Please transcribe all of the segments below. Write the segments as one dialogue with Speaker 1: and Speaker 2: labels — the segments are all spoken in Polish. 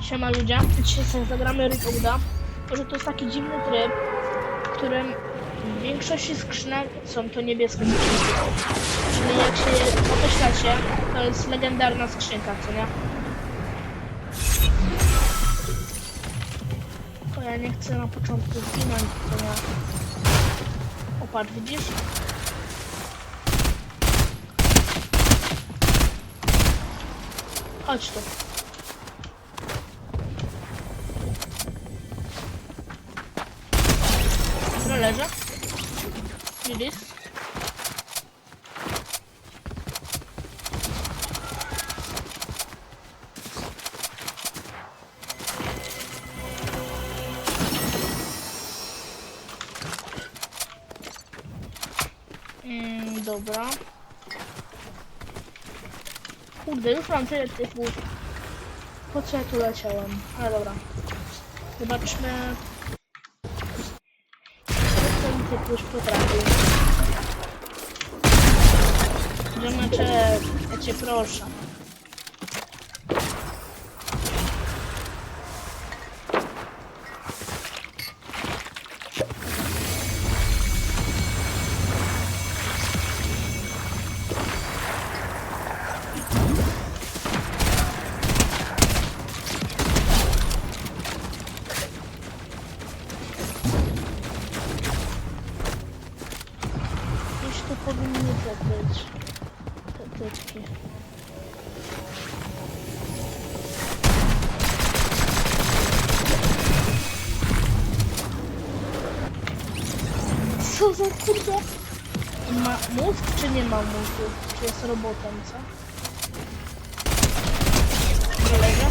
Speaker 1: Siema ludzie, dzisiaj sobie zagramy Reloada. Że to jest taki dziwny tryb, w którym w większości skrzynek są to niebieskie skrzynki. Czyli jak się je pomyślacie, to jest legendarna skrzynka, co nie? To ja nie chcę na początku zginąć, to ja... O, patrz, widzisz? Chodź tu. Leżę. Widzisz? Mm, dobra. Kurde, już mam tyle typów. Po co ja tu leciałem? Ale dobra. Zobaczmy. Już potrafił. Ziomeczek, ja cię proszę. Za kurde? Ma mózg czy nie ma mózgu? Czy jest robotem, co? Kolega?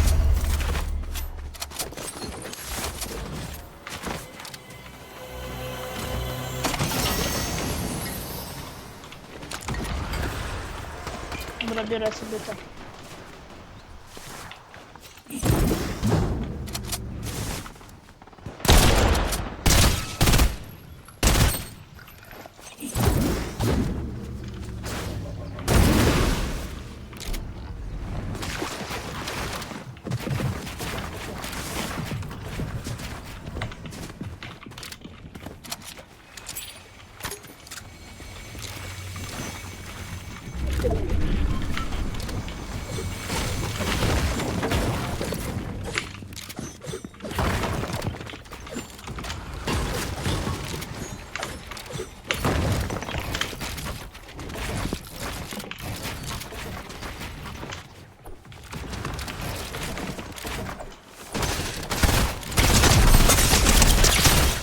Speaker 1: Dobra, biorę sobie to.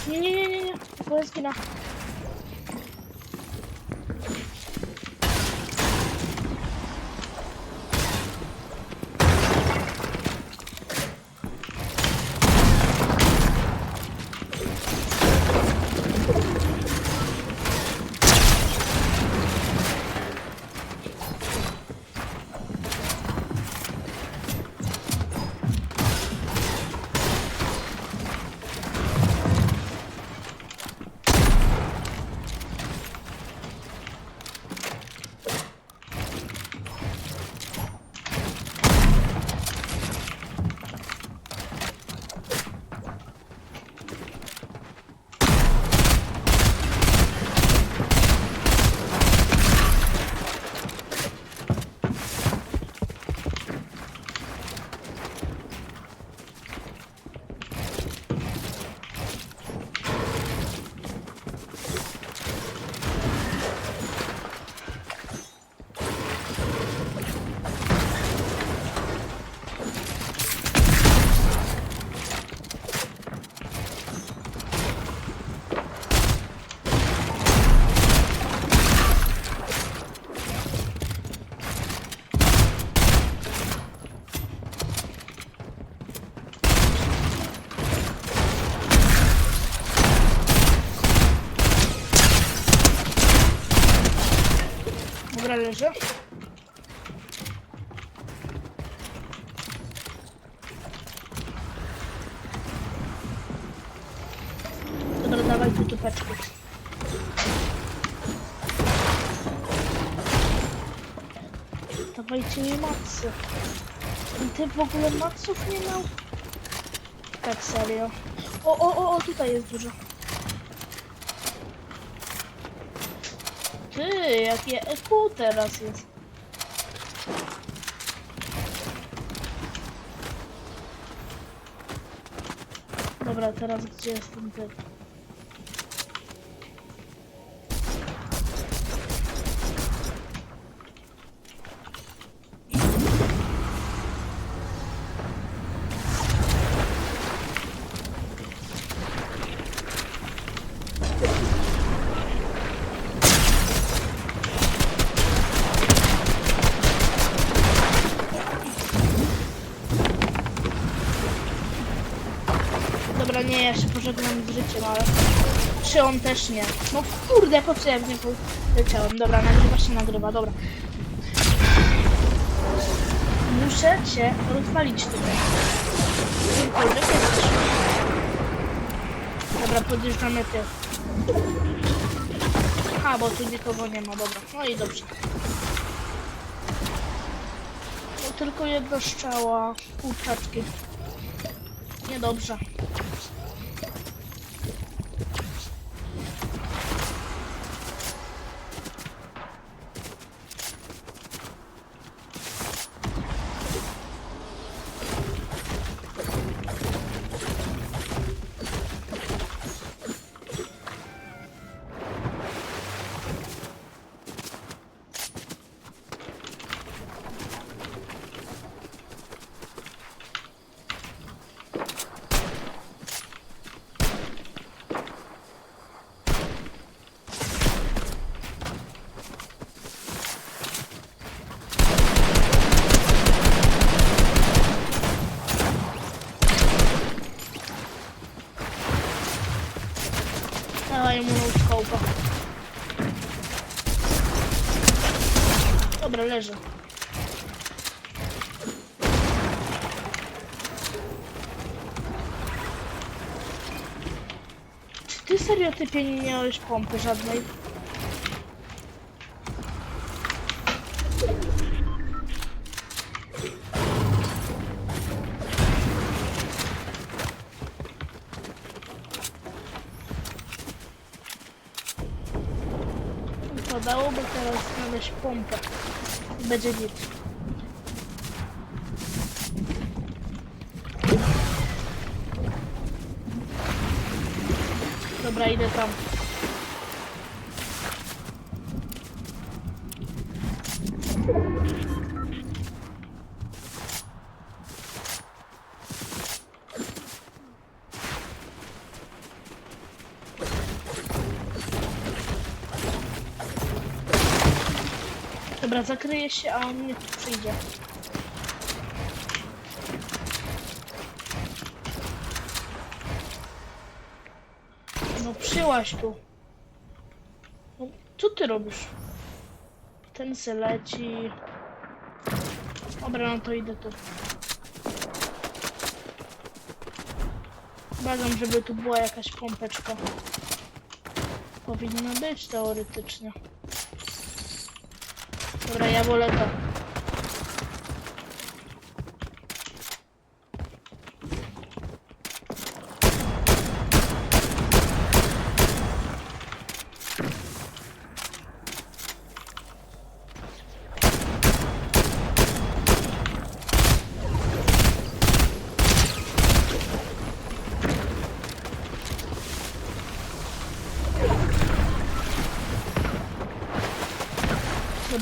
Speaker 1: Nie, nie, nie, nie, nie. Dobra, leży. Dobra, dawaj tu tupeczkę. Dawajcie mi macy. Ten typ w ogóle maców nie miał? Tak serio. O, o, o, o, tutaj jest dużo. Ty, jakie EQ teraz jest. Dobra, teraz gdzie jest ten typ? Dobra, nie, pożegnam z życiem, ale... Czy on też nie? No kurde, po co ja w nie leciałem? Dobra, nagrywa się, nagrywa, dobra. Muszę cię rozwalić tutaj. Jesteś. Dobra, podjeżdżamy ty. A, bo tu nikogo nie ma, dobra. No i dobrze. No, tylko jedna strzała, kurczaczki. Niedobrze. Leży. Czy ty serio typie nie miałeś pompy żadnej? Dałoby teraz znaleźć pompę. Będzie git. Dobra, idę tam. Dobra, zakryje się, a on nie tu przyjdzie. No przyłaś tu. No, co ty robisz? Ten se leci. Dobra, no to idę tu. Bagam, żeby tu była jakaś pompeczka. Powinna być teoretycznie. Dobra, ja wolę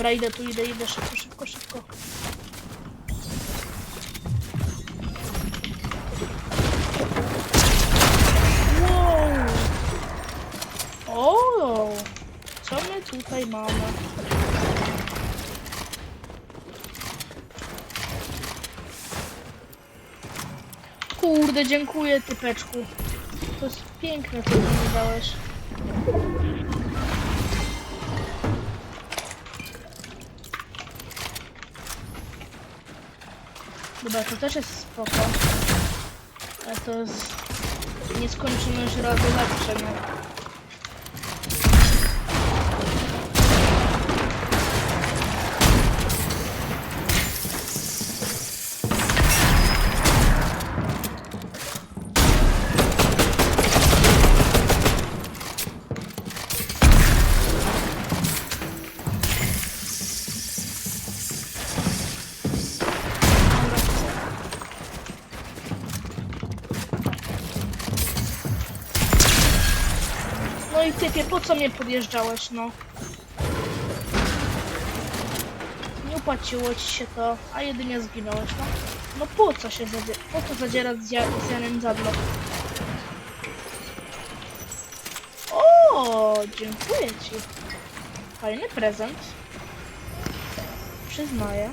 Speaker 1: Dobra, idę tu, idę, idę, szybko, szybko, szybko. Wow! O! Co my tutaj mamy? Kurde, dziękuję typeczku. To jest piękne, co mi dałeś. Dobra, to też jest spoko. Ale to jest nieskończoność razy lepsze, nie? Typie, po co mnie podjeżdżałeś, no? Nie opłaciło ci się to, a jedynie zginąłeś, no. No po co się zadzie po co zadzierać z, ja z Janem Zadlo? O, dziękuję ci. Fajny prezent. Przyznaję.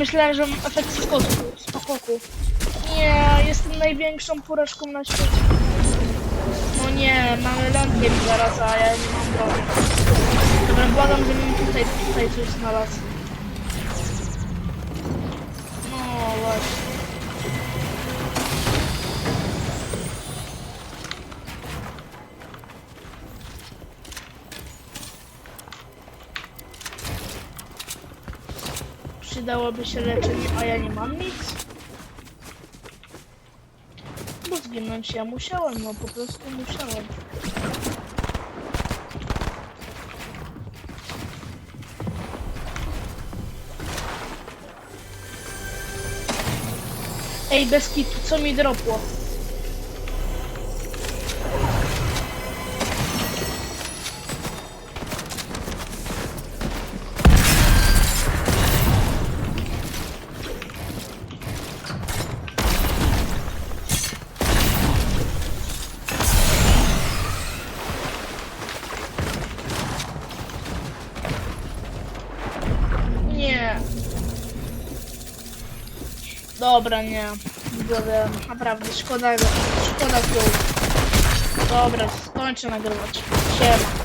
Speaker 1: Myślałem, że mam efekt skoku, skoku. Nie, jestem największą puraczką na świecie. No nie, mamy lądkiem zaraz, a ja nie mam broni. Dobra, błagam, żebym tutaj, tutaj coś znalazł. No właśnie. Przydałoby się leczenie, a ja nie mam nic. Bo zginąć ja musiałem, no po prostu musiałem. Ej, bez kitu, co mi dropło? Dobra, nie. Widzowie, naprawdę szkoda go. Szkoda go. Dobra, skończę nagrywać. Siema.